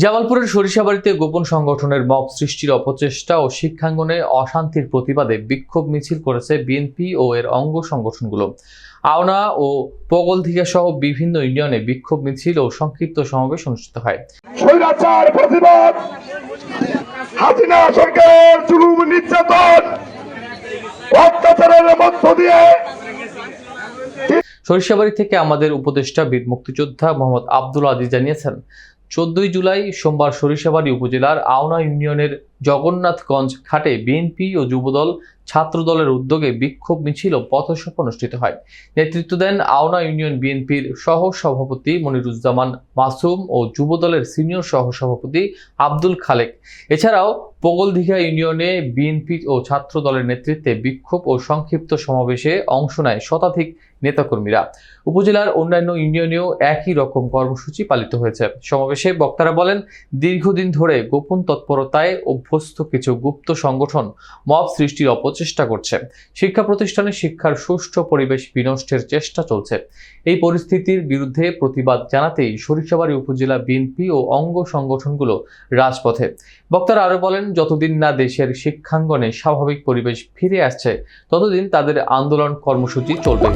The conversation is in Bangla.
জামালপুরের সরিষাবাড়িতে গোপন সংগঠনের মব সৃষ্টির অপচেষ্টা ও শিক্ষাঙ্গনে অশান্তির প্রতিবাদে বিক্ষোভ মিছিল করেছে বিএনপি ও এর অঙ্গ সংগঠনগুলো। আওনা ও পগলধিকা সহ বিভিন্ন ইউনিয়নে বিক্ষোভ মিছিল ও সংক্ষিপ্ত সমাবেশ অনুষ্ঠিত হয়। হাসিনা সরকার জুলুম নির্যাতন অত্যাচারের মধ্য দিয়ে সরিষাবাড়ি থেকে আমাদের উপদেষ্টা বীর মুক্তিযোদ্ধা মোহাম্মদ আব্দুল আজিজ জানিয়েছেন চোদ্দই জুলাই সোমবার সরিষাবাড়ি উপজেলার আওনা ইউনিয়নের জগন্নাথগঞ্জ ঘাটে বিএনপি ও যুবদল ছাত্রদলের উদ্যোগে বিক্ষোভ মিছিল ও পথসভা অনুষ্ঠিত হয়। নেতৃত্ব দেন আওনা ইউনিয়ন বিএনপির সহ সভাপতি মনিরুজ্জামান মাসুম ও যুবদলের সিনিয়র সহ সভাপতি আব্দুল খালেক। এছাড়াও পগলদিঘা ইউনিয়নে বিএনপি ও ছাত্র দলের নেতৃত্বে বিক্ষোভ ও সংক্ষিপ্ত সমাবেশে অংশ নেয় শতাধিক নেতাকর্মীরা। উপজেলার অন্যান্য ইউনিয়নেও একই রকম কর্মসূচি পালিত হয়েছে। সমাবেশে বক্তারা বলেন, দীর্ঘদিন ধরে গোপন তৎপরতায় অভ্যস্ত কিছু গুপ্ত সংগঠন মব সৃষ্টির অপচেষ্টা করছে। শিক্ষা প্রতিষ্ঠানে শিক্ষার সুষ্ঠু পরিবেশ বিনষ্টের চেষ্টা চলছে। এই পরিস্থিতির বিরুদ্ধে প্রতিবাদ জানাতেই সরিষাবাড়ি উপজেলা বিএনপি ও অঙ্গ সংগঠনগুলো রাজপথে। বক্তারা আরও বলেন, যতদিন না দেশের শিক্ষাঙ্গনে স্বাভাবিক পরিবেশ ফিরে আসছে, ততদিন তাদের আন্দোলন কর্মসূচি চলবে।